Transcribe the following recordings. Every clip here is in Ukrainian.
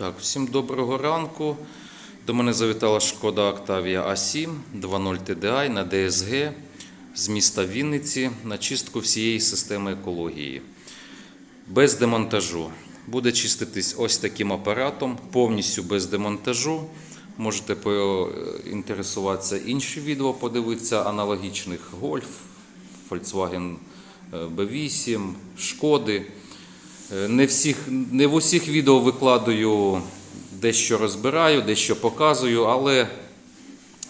Так, всім доброго ранку. До мене завітала шкода Octavia A7 2.0 TDI на DSG з міста Вінниці на чистку всієї системи екології. Без демонтажу. Буде чиститись ось таким апаратом, повністю без демонтажу. Можете поінтересуватися інші відео, подивитися аналогічних Golf, Volkswagen е, B8, Шкоди. Е, Не, всіх, не в усіх відео викладаю дещо розбираю, дещо показую, але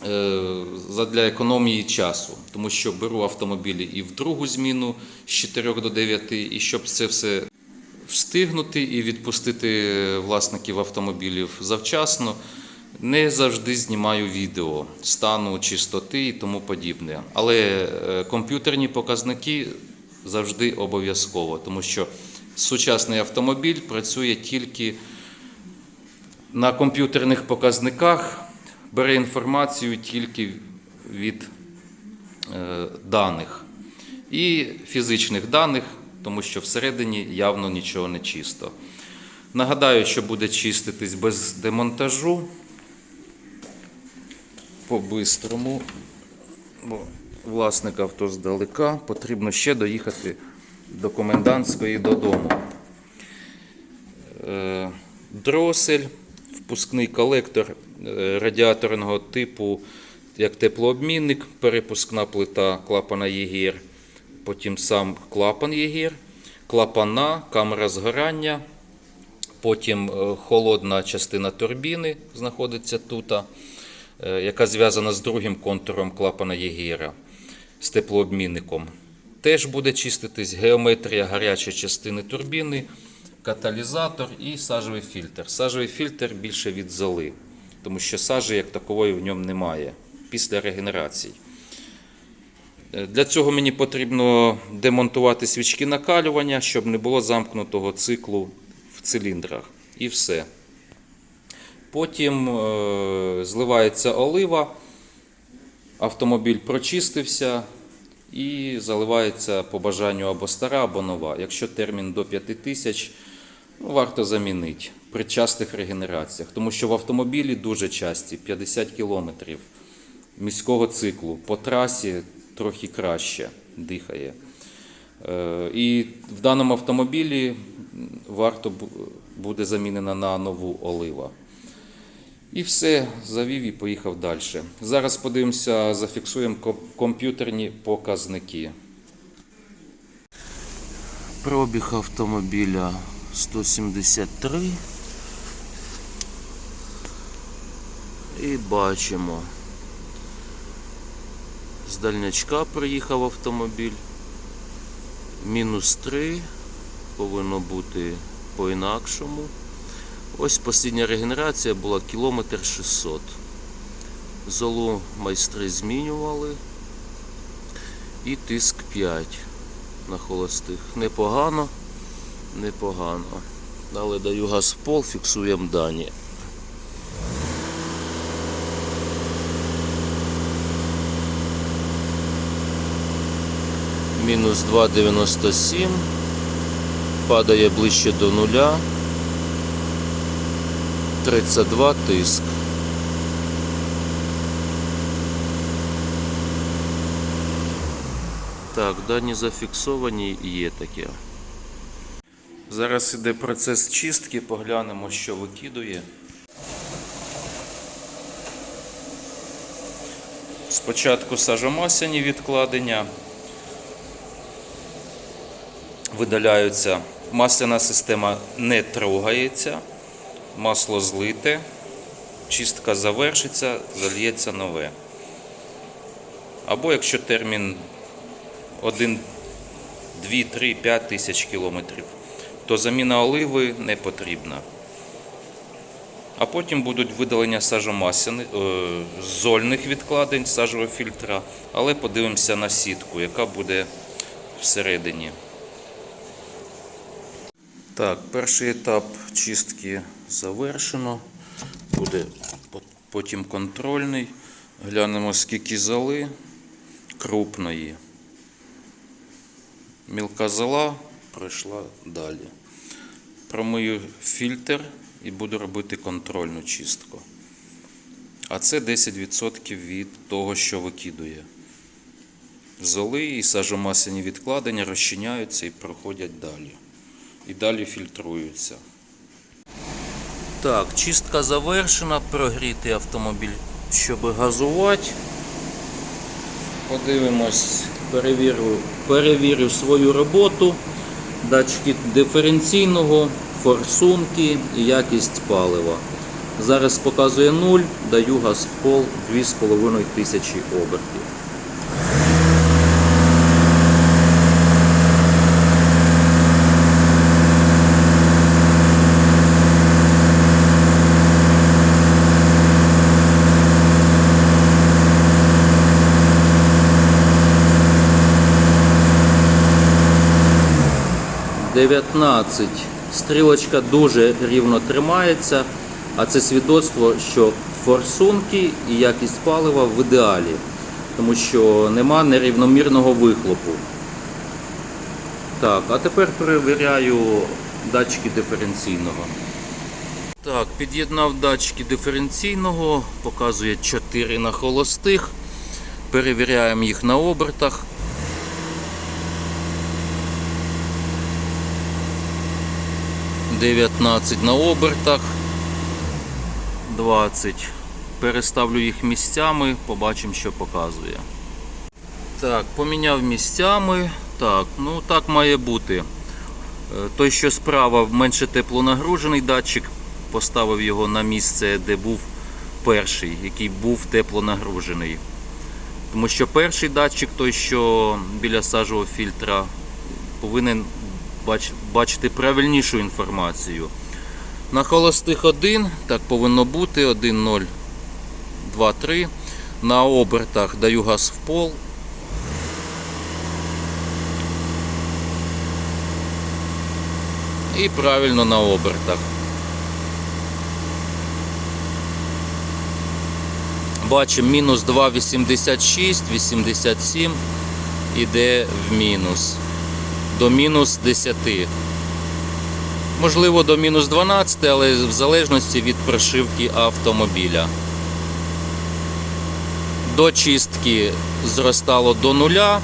е, задля економії часу, тому що беру автомобілі і в другу зміну з 4 до 9, і щоб це все встигнути і відпустити власників автомобілів завчасно. Не завжди знімаю відео стану, чистоти і тому подібне. Але е, комп'ютерні показники завжди обов'язково, тому що сучасний автомобіль працює тільки на комп'ютерних показниках, бере інформацію тільки від е, даних і фізичних даних, тому що всередині явно нічого не чисто. Нагадаю, що буде чиститись без демонтажу. По-бистрому, бо власник авто здалека, потрібно ще доїхати до комендантської додому. Е, Дросель, впускний колектор е, радіаторного типу, як теплообмінник, перепускна плита клапана ЄГІР, потім сам клапан ЄГІР, клапана, камера згорання, потім е, холодна частина турбіни знаходиться тут, яка зв'язана з другим контуром клапана ЄГІРа з теплообмінником. Теж буде чиститись геометрія гарячої частини турбіни, каталізатор і сажовий фільтр. Сажовий фільтр більше від золи, тому що сажі як такової в ньому немає після регенерації. Е, Для цього мені потрібно демонтувати свічки накалювання, щоб не було замкнутого циклу в циліндрах. І все. Потім е, зливається олива, автомобіль прочистився і заливається по бажанню або стара, або нова. Якщо термін до 5 тисяч, ну, варто замінити при частих регенераціях, тому що в автомобілі дуже часті 50 кілометрів міського циклу по трасі трохи краще дихає. Е, І в даному автомобілі варто буде замінена на нову олива. І все, завів і поїхав далі. Зараз подивимося, зафіксуємо комп'ютерні показники. Пробіг автомобіля 173. І бачимо. З дальнячка приїхав автомобіль. Мінус 3. Повинно бути по-інакшому. Ось остання регенерація була кілометр 600. Золу майстри змінювали. І тиск 5 на холостих. Непогано, непогано. Далі даю газ в пол, фіксуємо дані. Мінус 2,97. Падає ближче до нуля. 32 тиск. Так, дані зафіксовані є таке. Зараз іде процес чистки, поглянемо, що викидує. Спочатку сажомасяні відкладення. Видаляються. Масляна система не трогається. Масло злите. Чистка завершиться, зальється нове. Або якщо термін 1, 2, 3, 5 тисяч кілометрів, то заміна оливи не потрібна. А потім будуть видалення сажомасяних, е, зольних відкладень сажового фільтра, але подивимося на сітку, яка буде всередині. Так, перший етап чистки завершено. Буде потім контрольний. Глянемо, скільки золи крупної. Мілка зола пройшла далі. Промию фільтр і буду робити контрольну чистку. А це 10% від того, що викидує. Золи і сажомасляні відкладення розчиняються і проходять далі. І далі фільтруються. Так, чистка завершена, прогрітий автомобіль, щоб газувати. Подивимось, перевірю, перевірю свою роботу, датчики диференційного, форсунки і якість палива. Зараз показує 0, даю газ пол 2,5 тисячі обертів. – 19. Стрілочка дуже рівно тримається, а це свідоцтво, що форсунки і якість палива в ідеалі, тому що нема нерівномірного вихлопу. Так, а тепер перевіряю датчики диференційного. Так, під'єднав датчики диференційного, показує 4 на холостих. Перевіряємо їх на обертах. Дев'ятнадцять на обертах. 20. Переставлю їх місцями, побачимо, що показує. Так, поміняв місцями. Так, ну так має бути. Е, Той, що справа менше теплонагружений датчик, поставив його на місце, де був перший, який був теплонагружений. Тому що перший датчик, той, що біля сажового фільтра, повинен бачити правильнішу інформацію. На холостих 1, так повинно бути 1, 0, 2, 3. На обертах даю газ в пол. І правильно на обертах. Бачимо мінус 2,86, 87 іде в мінус. До мінус 10. Можливо, до мінус 12, але в залежності від прошивки автомобіля. До чистки зростало до нуля,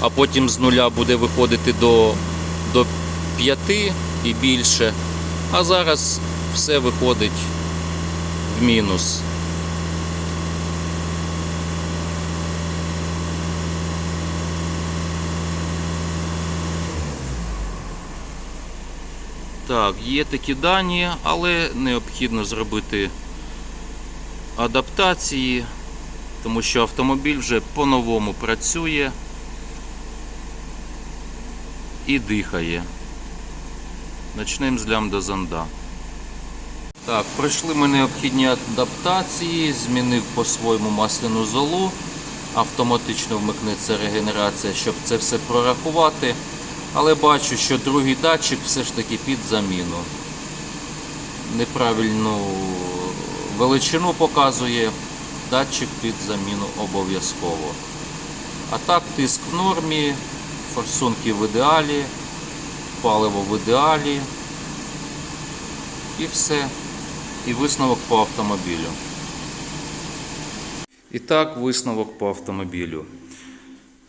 а потім з нуля буде виходити до, до 5 і більше. А зараз все виходить в мінус. Так, є такі дані, але необхідно зробити адаптації, тому що автомобіль вже по-новому працює і дихає. Начнемо з лям до зонда. Так, пройшли ми необхідні адаптації, змінив по-своєму масляну золу, автоматично вмикнеться регенерація, щоб це все прорахувати. Але бачу, що другий датчик все ж таки під заміну. Неправильну величину показує, датчик під заміну обов'язково. А так, тиск в нормі, форсунки в ідеалі, паливо в ідеалі. І все. І висновок по автомобілю. І так, висновок по автомобілю.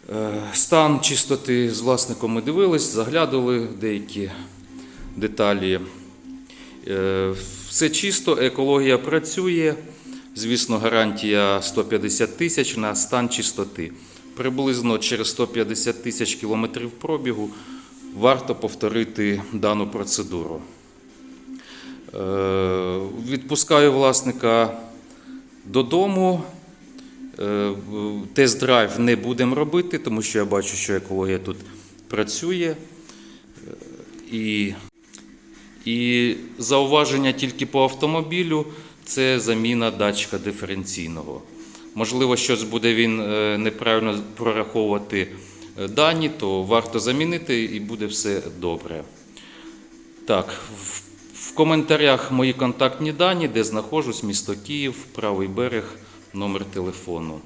Е, Стан чистоти з власником ми дивились, заглядали деякі деталі. Е, Все чисто, екологія працює. Звісно, гарантія 150 тисяч на стан чистоти. Приблизно через 150 тисяч кілометрів пробігу варто повторити дану процедуру. Е, Відпускаю власника додому. Е, Тест-драйв не будемо робити, тому що я бачу, що екологія тут працює. Е, І, і зауваження тільки по автомобілю це заміна датчика диференційного. Можливо, щось буде він е, неправильно прораховувати дані, то варто замінити і буде все добре. Так, в коментарях мої контактні дані, де знаходжусь, місто Київ, правий берег, номер телефону.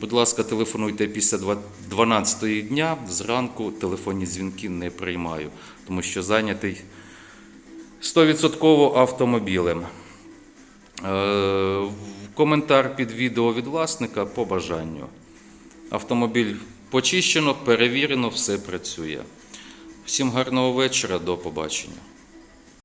Будь ласка, телефонуйте після 12 дня. Зранку телефонні дзвінки не приймаю, тому що зайнятий 100% автомобілем. Е, Коментар під відео від власника по бажанню. Автомобіль почищено, перевірено, все працює. Всім гарного вечора, до побачення.